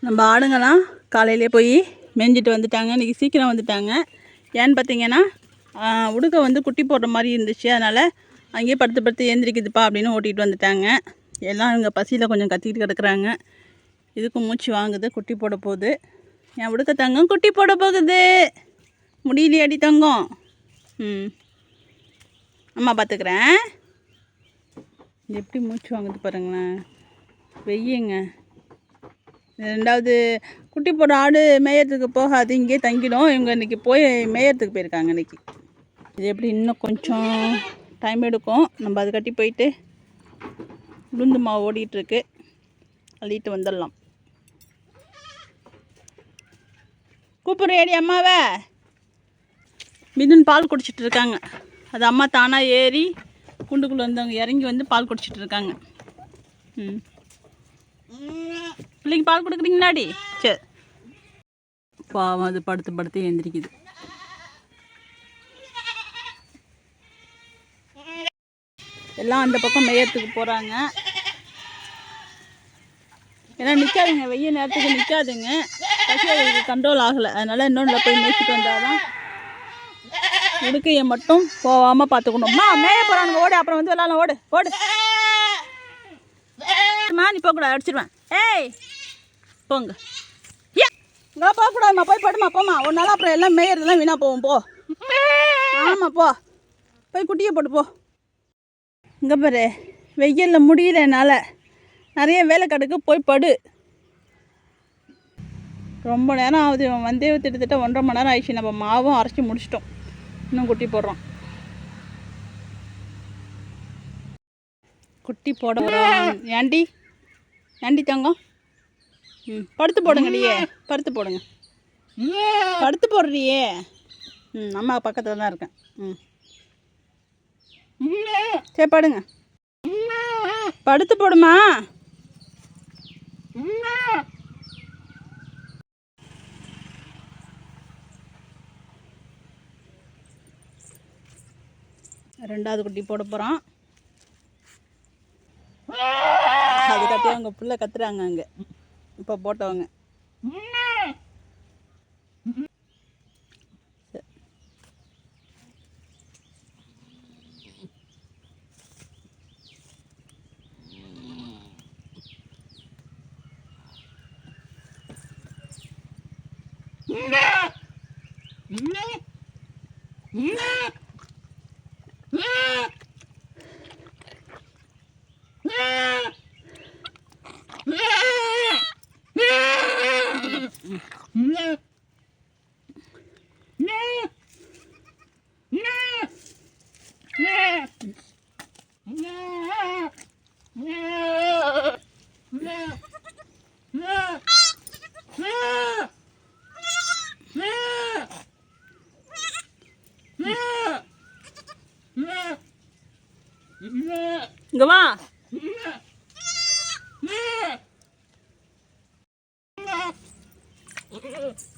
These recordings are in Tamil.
நம்ம ஆடுங்கலாம் காலையிலே போய் மேய்ஞ்சிட்டு வந்துட்டாங்க. இன்றைக்கி சீக்கிரம் வந்துட்டாங்க. ஏன்னு பார்த்தீங்கன்னா உடுக்க வந்து குட்டி போடுற மாதிரி இருந்துச்சு. அதனால் அங்கேயே படுத்து படுத்து ஏந்திரிக்குதுப்பா அப்படின்னு ஓட்டிகிட்டு வந்துட்டாங்க. எல்லாம் இங்கே பசியில் கொஞ்சம் கத்திக்கிட்டு கிடக்குறாங்க. இதுக்கும் மூச்சு வாங்குது குட்டி போட போகுது. என் உடுக்க தங்கம் குட்டி போட போகுது. முடியலையாடி தங்கம். ம். அம்மா பார்த்துக்குறேன் எப்படி மூச்சு வாங்குது பாருங்களேன். வெய்யுங்க. ரெண்டாவது குட்டி போடுற ஆடு மேயறதுக்கு போகாது இங்கேயே தங்கிடும். இவங்க இன்றைக்கி போய் மேயறதுக்கு போயிருக்காங்க இன்றைக்கி இது எப்படி இன்னும் கொஞ்சம் டைம் எடுக்கும். நம்ம அது கட்டி போயிட்டு உளுந்து மாவு ஓடிட்டுருக்கு. அள்ளிட்டு வந்துடலாம். கூப்பிட்றேடி அம்மாவை? மிதுன் பால் குடிச்சிட்டு இருக்காங்க. அது அம்மா தானாக ஏறி குண்டுக்குள்ளே வந்தவங்க இறங்கி வந்து பால் குடிச்சிட்டு இருக்காங்க. ம். பிள்ளைக்கு பால் கொடுக்குறீங்களாடி சரி பாவம் அது படுத்து படுத்து எந்திரிக்குது. எல்லாம் அந்த பக்கம் மேயத்துக்கு போகிறாங்க ஏன்னா நிற்காதுங்க வெய்ய நேரத்துக்கு நிற்காதுங்க பசி அதுக்கு கண்ட்ரோல் ஆகலை. அதனால் இன்னொன்று போய் மேய்ச்சிட்டு வந்தாதான் உடுக்கையை மட்டும் போகாமல் பார்த்துக்கணும்மா மேய போகிறானுங்க ஓடு அப்புறம் வந்து விளாட்லாம். ஓடு ஓடு. மா நீ போகக்கூடாது. அடிச்சிடுவேன் ஏய்! போங்க. நான் இங்கே போகக்கூடாதும்மா போய் படுமா போமா ஒரு நாள் அப்புறம் எல்லாம் மேயறதெல்லாம் வீணாக போவோம் போ. ஆமாம் போ. போய் குட்டியை போட்டு போ. இங்கே பாரு வெயிலில் முடியல என்னால். நிறைய வேலை கடுக்கு போய் படு. ரொம்ப நேரம் ஆகுது இவன் வந்தே கிட்டத்தட்ட ஒன்றரை மணி நேரம் ஆயிடுச்சு. நம்ம மாவும் அரைச்சி முடிச்சிட்டோம். இன்னும் குட்டி போடுறோம். குட்டி போட ஏண்டி? ஏண்டி தங்கம்? ம். படுத்து போடுங்கடியே. படுத்து போடுங்க. படுத்து போடுறியே. ம் அம்மா பக்கத்தில் தான் இருக்கேன். ம். சரி படுங்க. படுத்து போடுமா. ரெண்டாவது குட்டி போட போகிறோம் அது கட்டி அவங்க புள்ள கத்துறாங்க அங்கே. இப்போ போட்டவங்க சரி. இங்க வா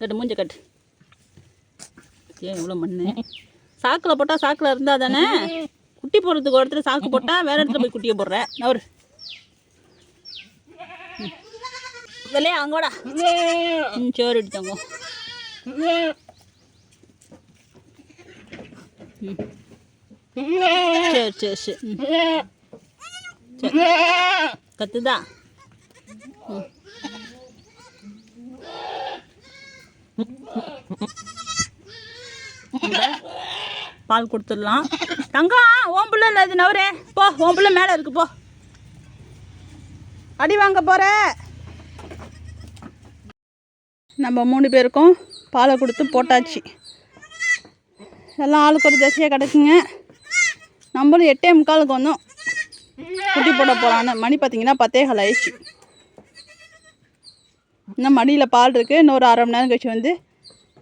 கட்டு மூஞ்ச கட்டு. ஏன் இவ்வளோ மண்ணு. சாக்கில் போட்டால் சாக்கில் இருந்தால் தானே? குட்டி போடுறதுக்கு ஒரு இடத்துல சாக்கு போட்டால் வேறு இடத்துல போய் குட்டியை போடுறேன் அவர் வெளியே அங்கோடா. ம் சோறு எடுத்தாங்க சரி சரி சரி. சரி. கத்துதா? ம். பால் கொடுத்துடலாம். தங்கம் ஓம் பிள்ளை இல்லை நவரே. போ ஓம் பிள்ளை மேலே இருக்கு போ. அடி வாங்க போகிற நம்ம மூணு பேருக்கும் பாலை கொடுத்து போட்டாச்சு. எல்லாம் ஆளுக்கு ஒரு தசையாக கிடக்குங்க. நம்மளும் எட்டே முக்காலுக்கு வந்தோம். குட்டி போட போகலான்னு மணி பார்த்தீங்கன்னா பத்தே கால் ஆயிடுச்சு. இன்னும் மடியில் பால் இருக்குது இன்னொரு அரை மணி நேரம் கழிச்சு வந்து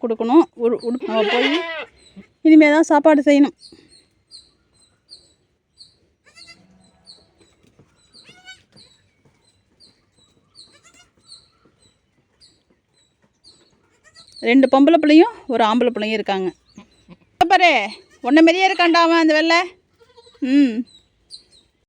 கொடுக்கணும். உடு உடு போய் இனிமேல் தான் சாப்பாடு செய்யணும். ரெண்டு பொம்பளை பிள்ளையும் ஒரு ஆம்பளை பிள்ளையும் இருக்காங்க. பாரு ஒன்றை மாரியே இருக்காண்டா அவன் அந்த வெள்ளை. ம்.